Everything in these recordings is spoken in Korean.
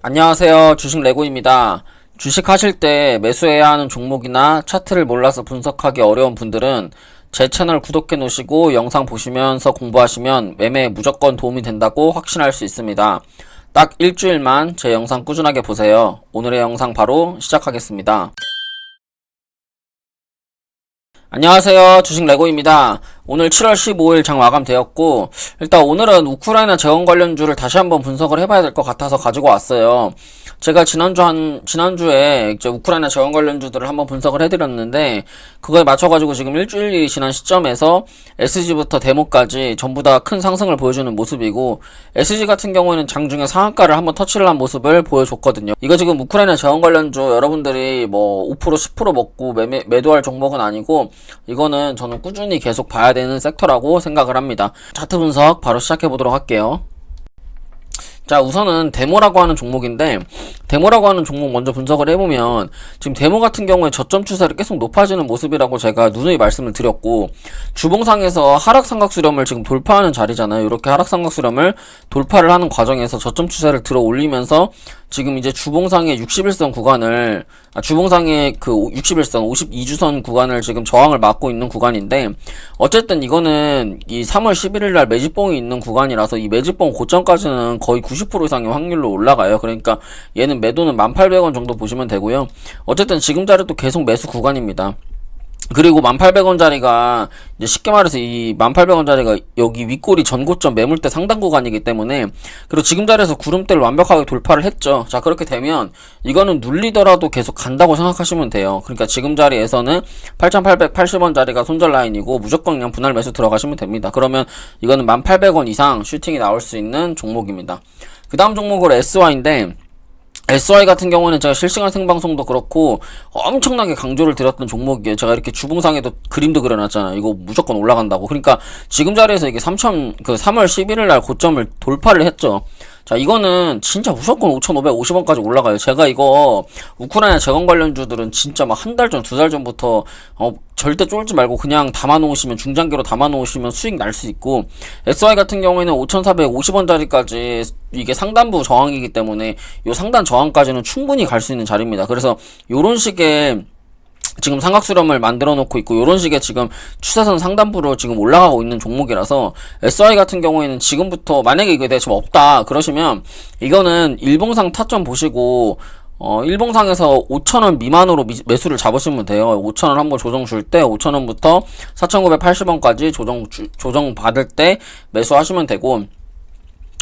안녕하세요. 주식 레고입니다. 주식 하실 때 매수해야 하는 종목이나 차트를 몰라서 분석하기 어려운 분들은 제 채널 구독해 놓으시고 영상 보시면서 공부하시면 매매에 무조건 도움이 된다고 확신할 수 있습니다. 딱 일주일만 제 영상 꾸준하게 보세요. 오늘의 영상 바로 시작하겠습니다. 안녕하세요. 주식 레고입니다. 오늘 7월 15일 장 마감되었고, 일단 오늘은 우크라이나 재원 관련주를 다시 한번 분석을 해봐야 될 것 같아서 가지고 왔어요. 제가 지난주 한, 지난주에 이제 우크라이나 재원 관련 주들을 한번 분석을 해드렸는데, 그거에 맞춰가지고 지금 일주일이 지난 시점에서 SG부터 데모까지 전부 다 큰 상승을 보여주는 모습이고, SG 같은 경우에는 장중에 상한가를 한번 터치를 한 모습을 보여줬거든요. 이거 지금 우크라이나 재원 관련주 여러분들이 뭐 5% 10% 먹고 매매, 매도할 종목은 아니고, 이거는 저는 꾸준히 계속 봐야 되는 섹터라고 생각을 합니다. 차트 분석 바로 시작해 보도록 할게요. 자, 우선은 데모라고 하는 종목인데, 데모라고 하는 종목 먼저 분석을 해보면, 지금 데모 같은 경우에 저점 추세를 계속 높아지는 모습이라고 제가 누누이 말씀을 드렸고, 주봉상에서 하락 삼각 수렴을 지금 돌파하는 자리잖아요. 이렇게 하락 삼각 수렴을 돌파를 하는 과정에서 저점 추세를 들어 올리면서, 지금 이제 주봉상의 61선 구간을, 아, 주봉상의 그 61선, 52주선 구간을 지금 저항을 막고 있는 구간인데, 어쨌든 이거는 이 3월 11일 날 매집봉이 있는 구간이라서 이 매집봉 고점까지는 거의 90% 이상의 확률로 올라가요. 그러니까 얘는 매도는 1,800원 정도 보시면 되고요. 어쨌든 지금 자리도 계속 매수 구간입니다. 그리고 1800원짜리가 이제 쉽게 말해서 이 1800원짜리가 여기 윗골이 전고점 매물대 상단 구간이기 때문에 그리고 지금 자리에서 구름대를 완벽하게 돌파를 했죠. 자 그렇게 되면 이거는 눌리더라도 계속 간다고 생각하시면 돼요. 그러니까 지금 자리에서는 8880원짜리가 손절 라인이고 무조건 그냥 분할 매수 들어가시면 됩니다. 그러면 이거는 1800원 이상 슈팅이 나올 수 있는 종목입니다. 그 다음 종목으로 SY인데 SY 같은 경우는 제가 실시간 생방송도 그렇고 엄청나게 강조를 드렸던 종목이에요. 제가 이렇게 주봉상에도 그림도 그려놨잖아요. 이거 무조건 올라간다고. 그러니까 지금 자리에서 이게 3천 그 3월 11일 날 고점을 돌파를 했죠. 자, 이거는 진짜 무조건 5,550원까지 올라가요. 제가 이거 우크라이나 재건 관련주들은 진짜 막 한 달 전, 두 달 전부터 어, 절대 쫄지 말고 그냥 담아놓으시면 중장기로 담아놓으시면 수익 날 수 있고 SY 같은 경우에는 5,450원짜리까지 이게 상단부 저항이기 때문에 요 상단 저항까지는 충분히 갈 수 있는 자리입니다. 그래서 요런 식의 지금 삼각수렴을 만들어 놓고 있고 이런 식의 지금 추세선 상단부로 지금 올라가고 있는 종목이라서 SI 같은 경우에는 지금부터 만약에 이게 지금 없다 그러시면 이거는 일봉상 타점 보시고 어, 일봉상에서 5,000원 미만으로 미, 매수를 잡으시면 돼요. 5,000원 한번 조정 줄 때 5,000원부터 4,980원까지 조정 주, 조정 받을 때 매수하시면 되고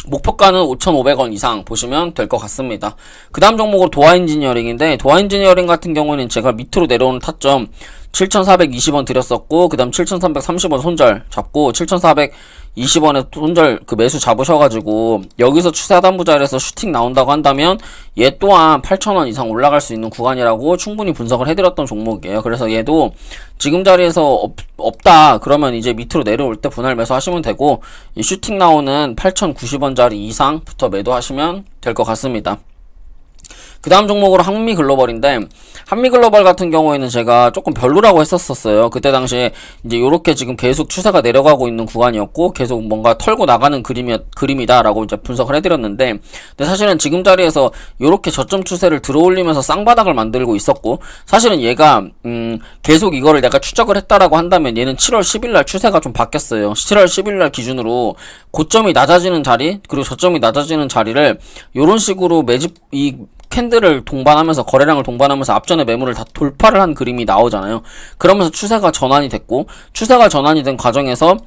목표가는 5,500원 이상 보시면 될 것 같습니다. 그 다음 종목으로 도화 인지니어링인데, 도화 인지니어링 같은 경우에는 제가 밑으로 내려오는 타점 7,420원 드렸었고, 그 다음 7,330원 손절 잡고, 7,420원에 손절 그 매수 잡으셔가지고, 여기서 추세 하단부 자리에서 슈팅 나온다고 한다면, 얘 또한 8,000원 이상 올라갈 수 있는 구간이라고 충분히 분석을 해드렸던 종목이에요. 그래서 얘도 지금 자리에서 없, 없다, 그러면 이제 밑으로 내려올 때 분할 매수 하시면 되고, 이 슈팅 나오는 8,090원짜리 이상부터 매도하시면 될 것 같습니다. 그 다음 종목으로 한미 글로벌인데 한미 글로벌 같은 경우에는 제가 조금 별로라고 했었었어요. 그때 당시에 이제 요렇게 지금 계속 추세가 내려가고 있는 구간이었고 계속 뭔가 털고 나가는 그림이, 그림이다라고 이제 분석을 해드렸는데 근데 사실은 지금 자리에서 요렇게 저점 추세를 들어올리면서 쌍바닥을 만들고 있었고 사실은 얘가 음 계속 이거를 내가 추적을 했다라고 한다면 얘는 7월 10일 날 추세가 좀 바뀌었어요. 7월 10일 날 기준으로 고점이 낮아지는 자리 그리고 저점이 낮아지는 자리를 요런 식으로 매집 이 캔들을 동반하면서 거래량을 동반하면서 앞전에 매물을 다 돌파를 한 그림이 나오잖아요. 그러면서 추세가 전환이 됐고 추세가 전환이 된 과정에서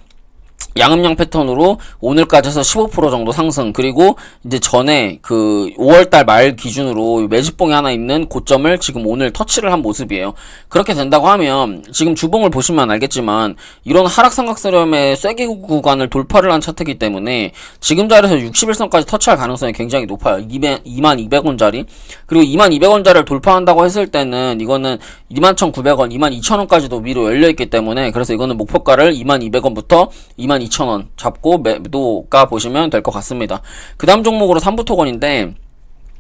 양음양 패턴으로 오늘까지 해서 15% 정도 상승. 그리고 이제 전에 그 5월달 말 기준으로 매집봉이 하나 있는 고점을 지금 오늘 터치를 한 모습이에요. 그렇게 된다고 하면 지금 주봉을 보시면 알겠지만 이런 하락 삼각수렴의 쐐기 구간을 돌파를 한 차트이기 때문에 지금 자리에서 61선까지 터치할 가능성이 굉장히 높아요. 200, 2200원짜리. 그리고 2200원짜리를 돌파한다고 했을 때는 이거는 21,900원 22,000원까지도 위로 열려있기 때문에 그래서 이거는 목표가를 2200원부터 22,000원 잡고 매도가 보시면 될 것 같습니다. 그 다음 종목으로 삼부토건인데 음,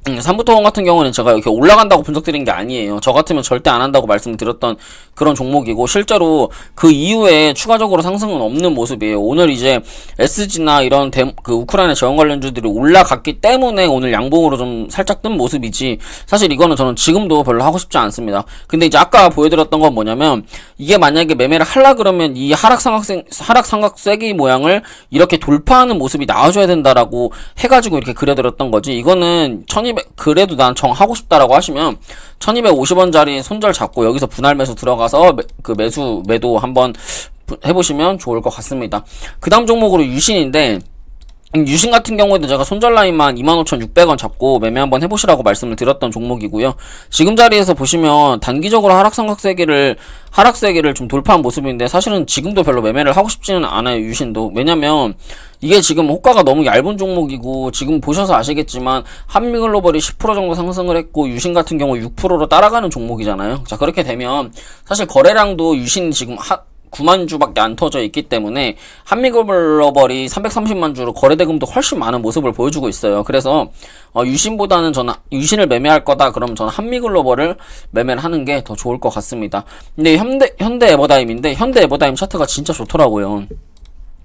삼부토원 같은 경우는 제가 이렇게 올라간다고 분석드린 게 아니에요. 저 같으면 절대 안 한다고 말씀드렸던 그런 종목이고 실제로 그 이후에 추가적으로 상승은 없는 모습이에요. 오늘 이제 SG나 이런 대, 그 우크라이나 재원 관련주들이 올라갔기 때문에 오늘 양봉으로 좀 살짝 뜬 모습이지 사실 이거는 저는 지금도 별로 하고 싶지 않습니다. 근데 이제 아까 보여드렸던 건 뭐냐면 이게 만약에 매매를 하려 그러면 이 하락 삼각생 하락 삼각세기 모양을 이렇게 돌파하는 모습이 나와줘야 된다라고 해가지고 이렇게 그려드렸던 거지. 이거는 1200 그래도 난 정 하고 싶다라고 하시면 1250원짜리 손절 잡고 여기서 분할 매수 들어가서 매, 그 매수 매도 한번 부- 해보시면 좋을 것 같습니다. 그 다음 종목으로 유신인데 음, 유신 같은 경우에도 제가 손절 라인만 25,600원 잡고 매매 한번 해보시라고 말씀을 드렸던 종목이고요. 지금 자리에서 보시면 단기적으로 하락삼각세기를 하락세기를 좀 돌파한 모습인데 사실은 지금도 별로 매매를 하고 싶지는 않아요. 유신도 왜냐면 이게 지금 호가가 너무 얇은 종목이고 지금 보셔서 아시겠지만 한미글로벌이 10% 정도 상승을 했고 유신 같은 경우 6%로 따라가는 종목이잖아요. 자 그렇게 되면 사실 거래량도 유신 지금 하, 9만 주밖에 안 터져 있기 때문에 한미글로벌이 330만 주로 거래 대금도 훨씬 많은 모습을 보여주고 있어요. 그래서 어, 유신보다는 저는 유신을 매매할 거다. 그러면 저는 한미글로벌을 매매를 하는 게 더 좋을 것 같습니다. 근데 현대 현대 에버다임인데 현대 에버다임 차트가 진짜 좋더라고요.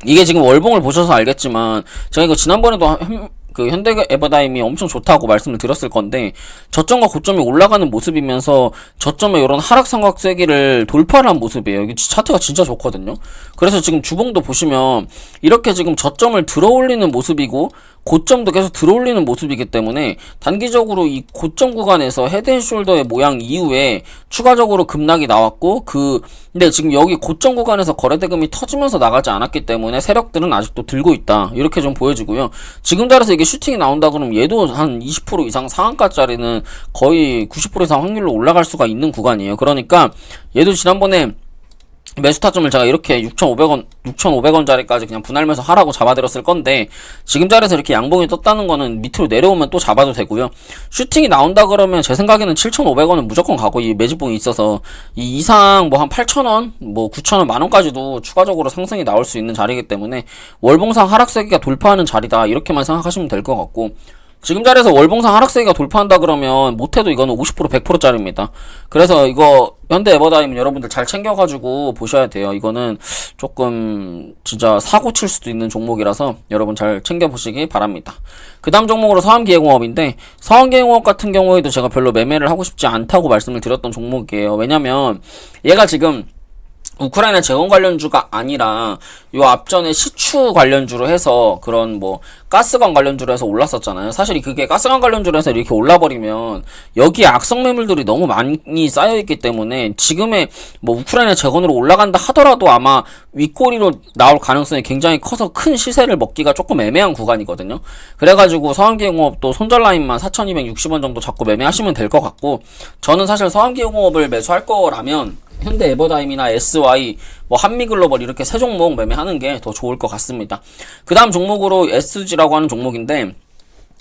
이게 지금 월봉을 보셔서 알겠지만 제가 이거 지난번에도 현, 그 현대 에버다임이 엄청 좋다고 말씀을 드렸을 건데 저점과 고점이 올라가는 모습이면서 저점에 이런 하락 삼각 세기를 돌파를 한 모습이에요. 이게 차트가 진짜 좋거든요. 그래서 지금 주봉도 보시면 이렇게 지금 저점을 들어올리는 모습이고 고점도 계속 들어올리는 모습이기 때문에 단기적으로 이 고점 구간에서 헤드앤숄더의 모양 이후에 추가적으로 급락이 나왔고 그 근데 지금 여기 고점 구간에서 거래 대금이 터지면서 나가지 않았기 때문에 세력들은 아직도 들고 있다 이렇게 좀 보여지고요 지금 자리에서 이게 슈팅이 나온다 그러면 얘도 한 20% 이상 상한가짜리는 거의 90% 이상 확률로 올라갈 수가 있는 구간이에요. 그러니까 얘도 지난번에 매수 타점을 제가 이렇게 6,500원, 6,500원짜리까지 그냥 분할 매수 하라고 잡아드렸을 건데, 지금 자리에서 이렇게 양봉이 떴다는 거는 밑으로 내려오면 또 잡아도 되고요. 슈팅이 나온다 그러면 제 생각에는 7,500원은 무조건 가고, 이 매집봉이 있어서, 이 이상 뭐 한 8,000원, 뭐 9,000원, 만원까지도 추가적으로 상승이 나올 수 있는 자리이기 때문에, 월봉상 하락세기가 돌파하는 자리다. 이렇게만 생각하시면 될 것 같고, 지금 자리에서 월봉상 하락세기가 돌파한다 그러면 못해도 이거는 50% 100%짜리입니다. 그래서 이거 현대 에버다임은 여러분들 잘 챙겨가지고 보셔야 돼요. 이거는 조금 진짜 사고 칠 수도 있는 종목이라서 여러분 잘 챙겨보시기 바랍니다. 그 다음 종목으로 서한기계공업인데 서한기계공업 같은 경우에도 제가 별로 매매를 하고 싶지 않다고 말씀을 드렸던 종목이에요. 왜냐면 얘가 지금 우크라이나 재건 관련주가 아니라 요 앞전에 시추 관련주로 해서 그런 뭐 가스관 관련주로 해서 올랐었잖아요. 사실 그게 가스관 관련주로 해서 이렇게 올라버리면 여기에 악성 매물들이 너무 많이 쌓여 있기 때문에 지금의 뭐 우크라이나 재건으로 올라간다 하더라도 아마 윗꼬리로 나올 가능성이 굉장히 커서 큰 시세를 먹기가 조금 애매한 구간이거든요. 그래가지고 서한기공업도 손절 라인만 4,260원 정도 잡고 매매하시면 될 것 같고 저는 사실 서한기공업을 매수할 거라면 현대 에버다임이나 SY, 뭐 한미글로벌 이렇게 세 종목 매매하는 게 더 좋을 것 같습니다. 그 다음 종목으로 SG라고 하는 종목인데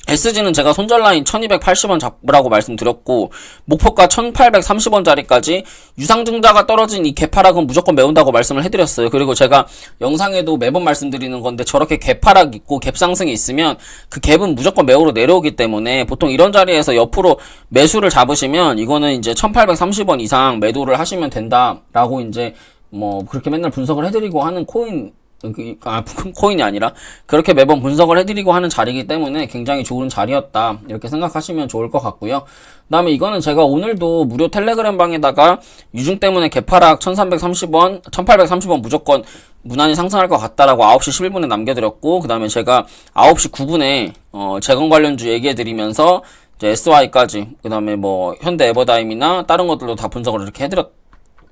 SG는 제가 손절 라인 1280원 잡으라고 말씀드렸고 목표가 1830원짜리까지 유상증자가 떨어진 이 개파락은 무조건 메운다고 말씀을 해드렸어요. 그리고 제가 영상에도 매번 말씀드리는 건데 저렇게 개파락 있고 갭상승이 있으면 그 갭은 무조건 매우로 내려오기 때문에 보통 이런 자리에서 옆으로 매수를 잡으시면 이거는 이제 1830원 이상 매도를 하시면 된다라고 이제 뭐 그렇게 맨날 분석을 해드리고 하는 코인 그, 아, 코인이 아니라 그렇게 매번 분석을 해드리고 하는 자리이기 때문에 굉장히 좋은 자리였다 이렇게 생각하시면 좋을 것 같고요. 그다음에 이거는 제가 오늘도 무료 텔레그램 방에다가 유중 때문에 개파락 1330원, 1830원 무조건 무난히 상승할 것 같다라고 9시 11분에 남겨드렸고 그다음에 제가 9시 9분에 어, 재건 관련주 얘기해드리면서 SY까지 그다음에 뭐 현대 에버다임이나 다른 것들도 다 분석을 이렇게 해드렸.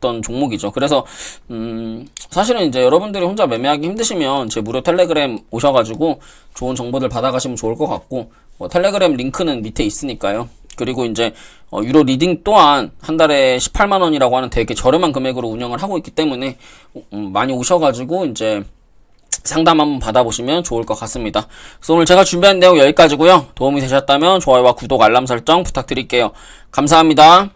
던 종목이죠. 그래서 음 사실은 이제 여러분들이 혼자 매매하기 힘드시면 제 무료 텔레그램 오셔가지고 좋은 정보들 받아가시면 좋을 것 같고 뭐 텔레그램 링크는 밑에 있으니까요. 그리고 이제 어, 유로 리딩 또한 한 달에 18만 원이라고 하는 되게 저렴한 금액으로 운영을 하고 있기 때문에 음, 많이 오셔가지고 이제 상담 한번 받아보시면 좋을 것 같습니다. 그래서 오늘 제가 준비한 내용 여기까지고요. 도움이 되셨다면 좋아요와 구독 알람 설정 부탁드릴게요. 감사합니다.